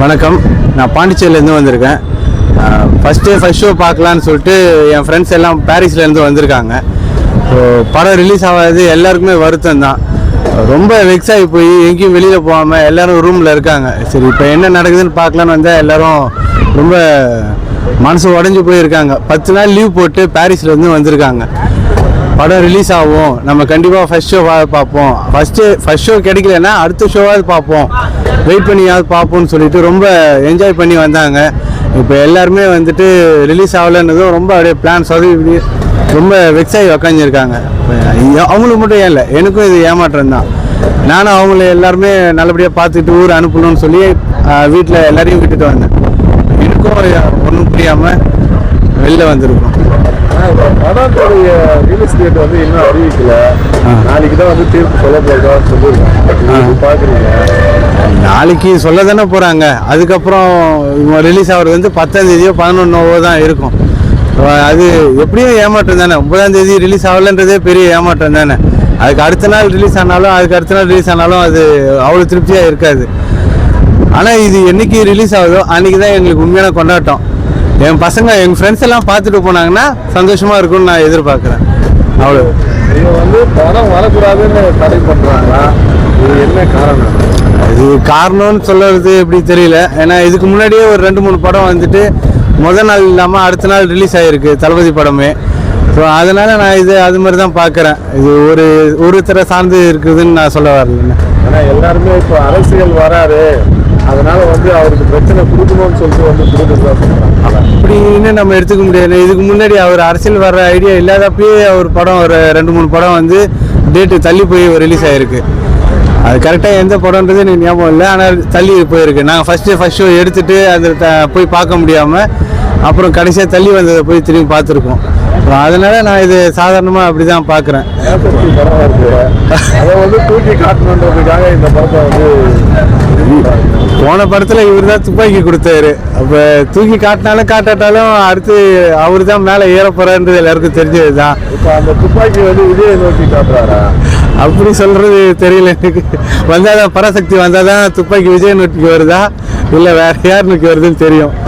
வணக்கம். நான் பாண்டிச்சேரியிலேருந்து வந்திருக்கேன். ஃபஸ்ட்டு ஃபஸ்ட் ஷோ பார்க்கலான்னு சொல்லிட்டு என் ஃப்ரெண்ட்ஸ் எல்லாம் பாரிஸ்லேருந்து வந்திருக்காங்க. ஸோ படம் ரிலீஸ் ஆகாது எல்லாருக்குமே வருத்தம் தான். ரொம்ப வெக்ஸ் ஆகி போய் எங்கேயும் வெளியில் போகாமல் எல்லோரும் ரூமில் இருக்காங்க. சரி இப்போ என்ன நடக்குதுன்னு பார்க்கலான்னு வந்தால் எல்லாரும் ரொம்ப மனசு உடஞ்சி போயிருக்காங்க. பத்து நாள் லீவ் போட்டு பாரிஸ்லேருந்து வந்திருக்காங்க. படம் ரிலீஸ் ஆகும். நம்ம கண்டிப்பாக ஃபர்ஸ்ட் ஷோ பார்ப்போம். ஃபஸ்ட்டு ஃபர்ஸ்ட் ஷோ கிடைக்கலன்னா அடுத்த ஷோவாவது பார்ப்போம். வெயிட் பண்ணியாவது பார்ப்போம்னு சொல்லிட்டு ரொம்ப என்ஜாய் பண்ணி வந்தாங்க. இப்போ எல்லாருமே வந்துட்டு ரிலீஸ் ஆகலைன்னதும் ரொம்ப அப்படியே பிளான் சொதவி ரொம்ப வெக்ஸ் ஆகி உக்காந்துருக்காங்க. அவங்களுக்கு மட்டும் ஏன் இல்லை எனக்கும் இது ஏமாற்றம் தான். நானும் அவங்கள எல்லாருமே நல்லபடியாக பார்த்துட்டு ஊர் அனுப்பணும்னு சொல்லி வீட்டில் எல்லாரையும் விட்டுட்டு வந்தேன். எனக்கும் ஒன்றும் புரியாமல் வெளில வந்திருக்கோம். படத்துடைய ரிலீஸ் டேட் வந்து இன்னும் அறிவிக்கல. நாளைக்கு தான் வந்து தீர்ப்பு சொல்ல போறதா சொல்லியிருக்காங்க. பாக்குறீங்க. நாளைக்கு சொல்ல தானே போகிறாங்க அதுக்கப்புறம் ரிலீஸ் ஆகிறது வந்து பத்தாம் தேதியோ பதினொன்னோவோ தான் இருக்கும். அது எப்படியும் ஏமாற்றம் தானே. ஒன்பதாம் தேதி ரிலீஸ் ஆகலன்றதே பெரிய ஏமாற்றம் தானே. அதுக்கு அடுத்த நாள் ரிலீஸ் ஆனாலும் அதுக்கு அடுத்த நாள் ரிலீஸ் ஆனாலும் அது அவ்வளோ திருப்தியாக இருக்காது. ஆனால் இது என்னைக்கு ரிலீஸ் ஆகுதோ அன்றைக்கி தான் எங்களுக்கு உண்மையான கொண்டாட்டம். என் பசங்க எங்கள் ஃப்ரெண்ட்ஸ் எல்லாம் பார்த்துட்டு போனாங்கன்னா சந்தோஷமாக இருக்கும்னு நான் எதிர்பார்க்குறேன். அவ்வளோ இவங்க வந்து படம் வரக்கூடாதுன்னு தடை பண்றாங்களா? இது என்ன காரணம்? அது காரணம்னு சொல்றது எப்படி தெரியல. ஏன்னா இதுக்கு முன்னாடியே ஒரு ரெண்டு மூணு படம் வந்துட்டு முத நாள் இல்லாமல் அடுத்த நாள் ரிலீஸ் ஆகிருக்கு தளபதி படமே. ஸோ அதனால் நான் இது அது மாதிரி தான் பார்க்குறேன். இது ஒரு ஒருத்தரை சார்ந்து இருக்குதுன்னு நான் சொல்ல வரல. ஏன்னா எல்லாருமே இப்போ அரசியல் வராரு. அதனால வந்து அவருக்கு பிரச்சனை கொடுக்கணும்னு சொல்லிட்டு வந்து கொடுக்குறதா சொல்றாங்க. அப்படின்னு நம்ம எடுத்துக்க முடியாது. இதுக்கு முன்னாடி அவர் அரசியல் வர்ற ஐடியா இல்லாதப்பயே அவர் படம் ஒரு ரெண்டு மூணு படம் வந்து டேட்டு தள்ளி போய் ரிலீஸ் ஆகிருக்கு அது கரெக்டாக எந்த படம்ன்றது எனக்கு ஞாபகம் இல்லை. ஆனால் தள்ளி போயிருக்கு. நாங்கள் ஃபஸ்ட்டு ஃபஸ்ட் ஷோ எடுத்துட்டு அதை த- போய் பார்க்க முடியாமல் அப்புறம் கடைசியாக தள்ளி வந்ததை போய் திரும்பி பார்த்துருக்கோம். அதனால் நான் இது சாதாரணமாக அப்படி தான் பார்க்குறேன் அதை வந்து தூக்கி காட்டணுன்றதுக்காக இந்த படத்தை வந்து. போன படத்தில் இவர் தான் துப்பாக்கி கொடுத்தாரு. அப்போ தூக்கி காட்டினாலும் காட்டாட்டாலும் அடுத்து அவர் தான் மேலே ஏற போகிறான்றது எல்லாருக்கும் தெரிஞ்சது தான் இப்போ அந்த துப்பாக்கி வந்து விஜயை நோக்கி காட்டுறாரா? அப்படி சொல்றது தெரியல எனக்கு. வந்தாதான் பராசக்தி வந்தாதான் துப்பாக்கி விஜய் நோக்கி வருதா? இல்லை வேற யார் நோக்கி வருதுன்னு தெரியும்.